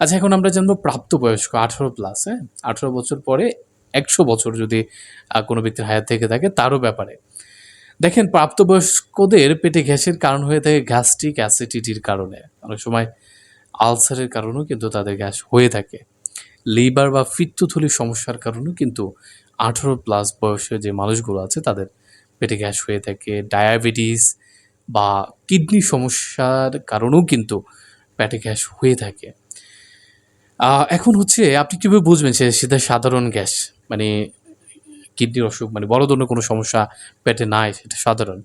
আচ্ছা এখন আমরা জানব প্রাপ্তবয়স্ক, আঠারো প্লাস হ্যাঁ? আঠারো বছর পরে একশো বছর যদি কোনো ব্যক্তির হায়াত থেকে থাকে, তারও ব্যাপারে। দেখেন, প্রাপ্তবয়স্কদের পেটে গ্যাসের কারণ হয়ে থাকে গ্যাস্ট্রিক অ্যাসিডিটির কারণে। অনেক সময় আলসারের কারণেও কিন্তু তাদের গ্যাস হয়ে থাকে। লিভার বা পিত্তথলির সমস্যার কারণেও কিন্তু আঠারো প্লাস বয়সের যে মানুষগুলো আছে, তাদের পেটে গ্যাস হয়ে থাকে। ডায়াবেটিস বা কিডনি সমস্যার কারণেও কিন্তু পেটে গ্যাস হয়ে থাকে। এখন হচ্ছে আপনি কীভাবে বুঝবেন সে সেটা সাধারণ গ্যাস? মানে কিডনির অসুখ মানে বড় ধরনের কোনো সমস্যা পেটে নাই, সেটা সাধারণ।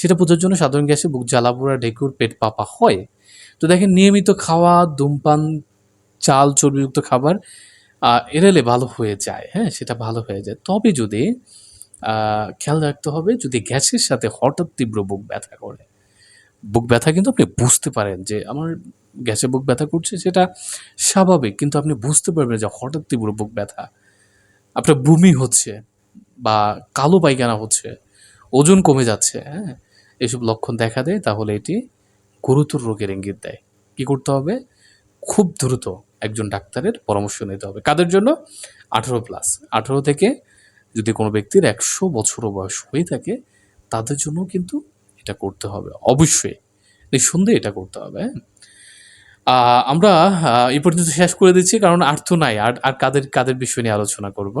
সেটা বোঝার জন্য সাধারণ গ্যাসে বুক জ্বালাপোড়া ঢেকুর পেট পাপা হয়। তো দেখেন নিয়মিত খাওয়া, ধূমপান, চাল চর্বিযুক্ত খাবার এড়ালে ভালো হয়ে যায় হ্যাঁ সেটা ভালো হয়ে যায়। তবে যদি খেয়াল রাখতে হবে যদি গ্যাসের সাথে হঠাৎ তীব্র বুক ব্যথা করে, বুক ব্যথা কিন্তু আপনি বুঝতে পারেন যে আমার গ্যাসে বুক ব্যথা করছে, সেটা স্বাভাবিক, কিন্তু আপনি বুঝতে পারবেন যে হঠাৎ তীব্র বুক ব্যথা। আপনার বমি হচ্ছে বা কালো পায়খানা হচ্ছে, ওজন কমে যাচ্ছে হ্যাঁ? এসব লক্ষণ দেখা দেয়, তাহলে এটি গুরুতর রোগের ইঙ্গিত দেয়। কী করতে হবে? খুব দ্রুত একজন ডাক্তারের পরামর্শ নিতে হবে। কাদের জন্য? আঠেরো প্লাস। আঠেরো থেকে যদি কোনো ব্যক্তির একশো বছরও বয়স হয়ে থাকে, তাদের জন্য কিন্তু এটা করতে হবে। অবশ্যই। নিঃসন্দেহে এটা করতে হবে হ্যাঁ? আমরা এই পর্যন্ত শেষ করে দিচ্ছি, কারণ আর তো নাই। আর আর কাদের কাদের বিষয় নিয়ে আলোচনা করব?